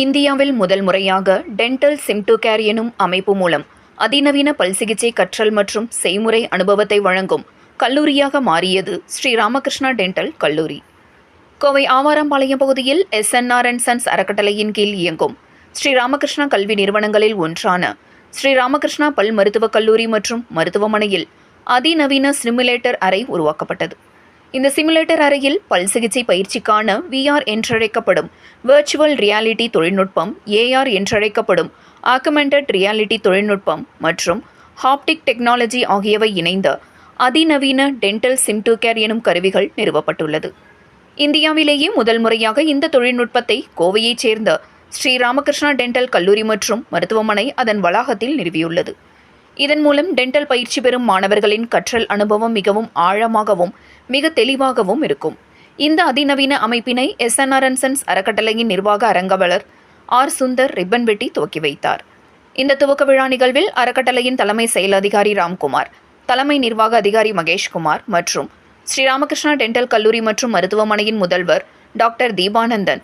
இந்தியாவில் முதல் முறையாக டென்டல் சிம்டோகேர் எனும் அமைப்பு மூலம் அதிநவீன பல் சிகிச்சை கற்றல் மற்றும் செய்முறை அனுபவத்தை வழங்கும் கல்லூரியாக மாறியது ஸ்ரீ ராமகிருஷ்ணா டென்டல் கல்லூரி. கோவை ஆவாரம்பாளையம் பகுதியில் எஸ்என்ஆர் அண்ட் சன்ஸ் அறக்கட்டளையின் கீழ் இயங்கும் ஸ்ரீ ராமகிருஷ்ணா கல்வி நிறுவனங்களில் ஒன்றான ஸ்ரீ ராமகிருஷ்ணா பல் மருத்துவக் கல்லூரி மற்றும் மருத்துவமனையில் அதிநவீன சிமுலேட்டர் அறை உருவாக்கப்பட்டது. இந்த சிமுலேட்டர் அறையில் பல் சிகிச்சை பயிற்சிக்கான விஆர் என்றழைக்கப்படும். வெர்ச்சுவல் ரியாலிட்டி தொழில்நுட்பம் ஏஆர் என்றழைக்கப்படும். ஆக்குமெண்டட் ரியாலிட்டி தொழில்நுட்பம் மற்றும் ஹாப்டிக் டெக்னாலஜி ஆகியவை இணைந்த அதிநவீன டென்டல் சிம்டோ கேர் எனும் கருவிகள் நிறுவப்பட்டுள்ளது. இந்தியாவிலேயே முதல் முறையாக இந்த தொழில்நுட்பத்தை கோவையைச் சேர்ந்த ஸ்ரீ ராமகிருஷ்ணா டென்டல் கல்லூரி மற்றும் மருத்துவமனை அதன் வளாகத்தில் நிறுவியுள்ளது. இதன் மூலம் டென்டல் பயிற்சி பெறும் மாணவர்களின் கற்றல் அனுபவம் மிகவும் ஆழமாகவும் மிக தெளிவாகவும் இருக்கும். இந்த அதிநவீன அமைப்பினை எஸ்என்ஆர் சன்ஸ் அறக்கட்டளையின் நிர்வாக அரங்கவலர் ஆர். சுந்தர் ரிப்பன் வெட்டி துவக்கி வைத்தார். இந்த துவக்க விழா நிகழ்வில் அறக்கட்டளையின் தலைமை செயல் அதிகாரி ராம்குமார் தலைமை நிர்வாக அதிகாரி மகேஷ்குமார் மற்றும் ஸ்ரீராமகிருஷ்ணா டென்டல் கல்லூரி மற்றும் மருத்துவமனையின் முதல்வர் டாக்டர் தீபானந்தன்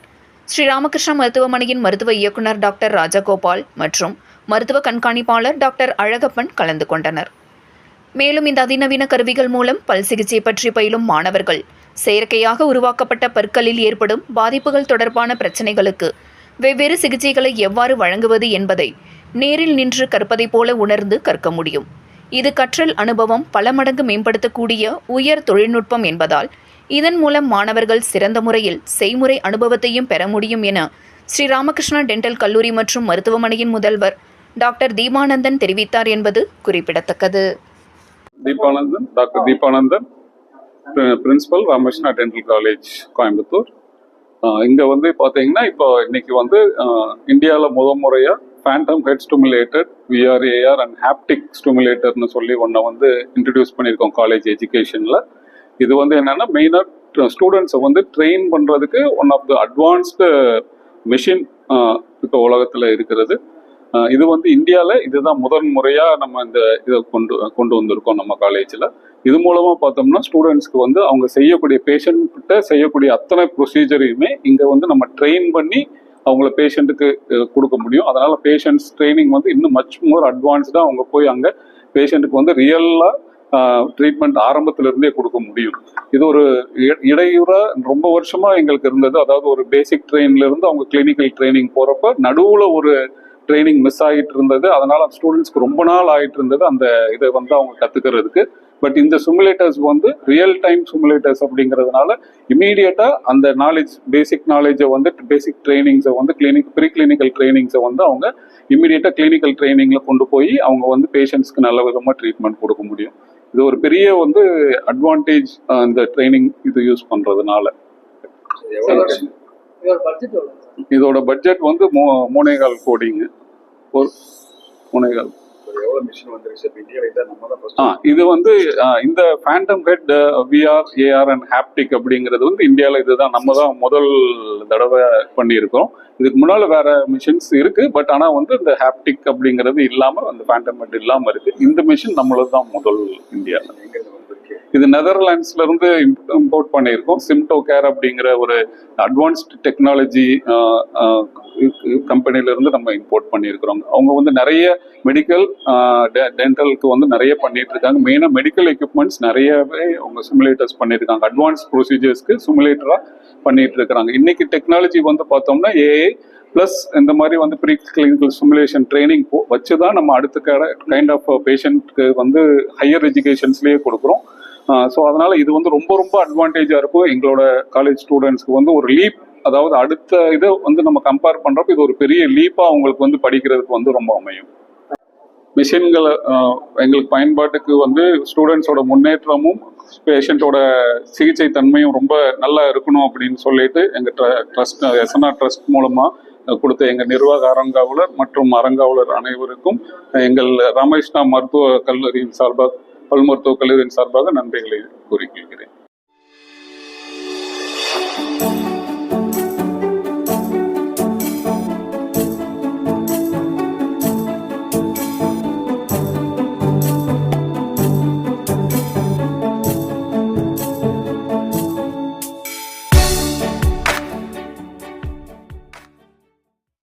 ஸ்ரீ ராமகிருஷ்ணா மருத்துவமனையின் மருத்துவ இயக்குனர் டாக்டர் ராஜகோபால் மற்றும் மருத்துவ கண்காணிப்பாளர் டாக்டர் அழகப்பன் கலந்து கொண்டனர். மேலும் இந்த அதிநவீன கருவிகள் மூலம் பல் சிகிச்சை பற்றி பயிலும் மாணவர்கள் செயற்கையாக உருவாக்கப்பட்ட பற்களில் ஏற்படும் பாதிப்புகள் தொடர்பான பிரச்சினைகளுக்கு வெவ்வேறு சிகிச்சைகளை எவ்வாறு வழங்குவது என்பதை நேரில் நின்று கற்பதைப் போல உணர்ந்து கற்க முடியும். இது கற்றல் அனுபவம் பல மடங்கு மேம்படுத்தக்கூடிய உயர் தொழில்நுட்பம் என்பதால் இதன் மூலம் மாணவர்கள் சிறந்த முறையில் செய்முறை அனுபவத்தையும் பெற முடியும் என ஸ்ரீ ராமகிருஷ்ணா டென்டல் கல்லூரி மற்றும் மருத்துவமனையின் முதல்வர் டாக்டர் தீபானந்தன் தெரிவித்தார் என்பது குறிப்பிடத்தக்கது. Deepanandan doctor Deepanandan principal Ramakrishna dental college Coimbatore. இங்கே வந்து பார்த்தீங்கன்னா இப்போ இன்னைக்கு வந்து இந்தியாவில் முத முறையாக phantom head stimulated VR AR and haptic ஸ்டிமுலேட்டர்னு சொல்லி ஒன்றை வந்து இன்ட்ரடியூஸ் பண்ணியிருக்கோம் காலேஜ் எஜுகேஷனில் இது வந்து என்னென்னா மெயினாக ஸ்டூடெண்ட்ஸை வந்து ட்ரெயின் பண்ணுறதுக்கு one of the advanced machine இப்போ உலகத்தில் இருக்கிறது. இது வந்து இந்தியாவில் இதுதான் முதன் முறையாக நம்ம இந்த இதை கொண்டு கொண்டு வந்திருக்கோம் நம்ம காலேஜில் இது மூலமாக பார்த்தோம்னா ஸ்டூடெண்ட்ஸ்க்கு வந்து அவங்க செய்யக்கூடிய பேஷண்ட்கிட்ட செய்யக்கூடிய அத்தனை ப்ரொசீஜரையுமே இங்கே வந்து நம்ம ட்ரெயின் பண்ணி அவங்கள பேஷண்ட்டுக்கு கொடுக்க முடியும். அதனால் பேஷண்ட்ஸ் ட்ரைனிங் வந்து இன்னும் மச் மோர் அட்வான்ஸ்டாக அவங்க போய் அங்கே பேஷண்ட்டுக்கு வந்து ரியலாக ட்ரீட்மெண்ட் ஆரம்பத்திலிருந்தே கொடுக்க முடியும். இது ஒரு இ- இடையூறா ரொம்ப வருஷமா எங்களுக்கு இருந்தது. அதாவது ஒரு பேசிக் ட்ரெயின்ல இருந்து அவங்க கிளினிக்கல் ட்ரைனிங் போறப்ப நடுவுல ஒரு ட்ரைனிங் மிஸ் ஆகிட்டு இருந்தது. அதனால ஸ்டூடெண்ட்ஸ்க்கு ரொம்ப நாள் ஆயிட்டு இருந்தது அந்த இதை வந்து அவங்க கத்துக்கிறதுக்கு. பட் இந்த சிமுலேட்டர்ஸ் வந்து ரியல் டைம் சிமுலேட்டர்ஸ் அப்படிங்கிறதுனால இமீடியட்டா அந்த நாலேஜ் பேசிக் நாலேஜை வந்து பேசிக் ட்ரைனிங்ஸை வந்து கிளினிக் ப்ரீ கிளினிக்கல் ட்ரைனிங்ஸை வந்து அவங்க இமீடியட்டா கிளினிக்கல் ட்ரைனிங்ல கொண்டு போய் அவங்க வந்து பேஷண்ட்ஸ்க்கு நல்ல விதமா ட்ரீட்மெண்ட் கொடுக்க முடியும். இது ஒரு பெரிய வந்து அட்வான்டேஜ் இந்த ட்ரைனிங் இது யூஸ் பண்றதுனால. இதோட பட்ஜெட் எவ்வளோ இதோட பட்ஜெட் வந்து மூ- மூணே கால் கோடிங்க. ஒரு மூணே கால் இது வந்து இந்த phantom head VR AR and haptic அப்படிங்கிறது வந்து இந்தியாவில் இதுதான் நம்ம தான் முதல் தடவை பண்ணியிருக்கோம் இதுக்கு முன்னால் வேற மிஷின்ஸ் இருக்கு பட் ஆனால் வந்து இந்த ஹாப்டிக் அப்படிங்கிறது இல்லாமல் அந்த ஃபேண்டம் ஹெட் இல்லாமல் இருக்கு. இந்த மிஷின் நம்மளது தான் முதல் இந்தியாவில் இது நெதர்லாண்ட்ஸ்ல இருந்து இம்போர்ட் பண்ணியிருக்கோம். சிம்டோ கேர் அப்படிங்கிற ஒரு அட்வான்ஸ்டு டெக்னாலஜி கம்பெனில இருந்து நம்ம இம்போர்ட் பண்ணியிருக்கிறோம். அவங்க வந்து நிறைய மெடிக்கல் டென்டலுக்கு வந்து நிறைய பண்ணிட்டு இருக்காங்க மெயினாக மெடிக்கல் எக்யூப்மெண்ட்ஸ் நிறையவே அவங்க சிமுலேட்டர்ஸ் பண்ணியிருக்காங்க. அட்வான்ஸ் ப்ரொசீஜர்ஸ்க்கு சிமுலேட்டராக பண்ணிட்டு இருக்கிறாங்க இன்னைக்கு டெக்னாலஜி வந்து பார்த்தோம்னா ஏஐ ப்ளஸ் இந்த மாதிரி வந்து ப்ரீ கிளினிக்கல் சிமுலேஷன் ட்ரைனிங் வச்சு தான் நம்ம அடுத்த கைண்ட் ஆஃப் பேஷண்ட்க்கு வந்து ஹையர் எஜுகேஷன்ஸ்லேயே கொடுக்குறோம். ஸோ அதனால இது வந்து ரொம்ப ரொம்ப அட்வான்டேஜாக இருக்கும். எங்களோட காலேஜ் ஸ்டூடெண்ட்ஸ்க்கு வந்து ஒரு லீப் அதாவது அடுத்த இதை வந்து நம்ம கம்பேர் பண்ணுறப்ப இது ஒரு பெரிய லீப்பாக அவங்களுக்கு வந்து படிக்கிறதுக்கு வந்து ரொம்ப அமையும். மிஷின்களை எங்களுக்கு பயன்பாட்டுக்கு வந்து ஸ்டூடெண்ட்ஸோட முன்னேற்றமும் பேஷண்ட்டோட சிகிச்சை தன்மையும் ரொம்ப நல்லா இருக்கணும் அப்படின்னு சொல்லிட்டு எங்கள் ட்ரஸ்ட் எஸ்என்ஆர் ட்ரஸ்ட் மூலமாக கொடுத்த எங்கள் நிர்வாக அரங்காவலர் மற்றும் அரங்காவலர் அனைவருக்கும் எங்கள் ராமகிருஷ்ணா மருத்துவ கல்லூரியின் சார்பாக பல் மருத்துவக் கல்லூரியின் சார்பாக நன்றிகளை கூறிக்கொள்கிறேன்.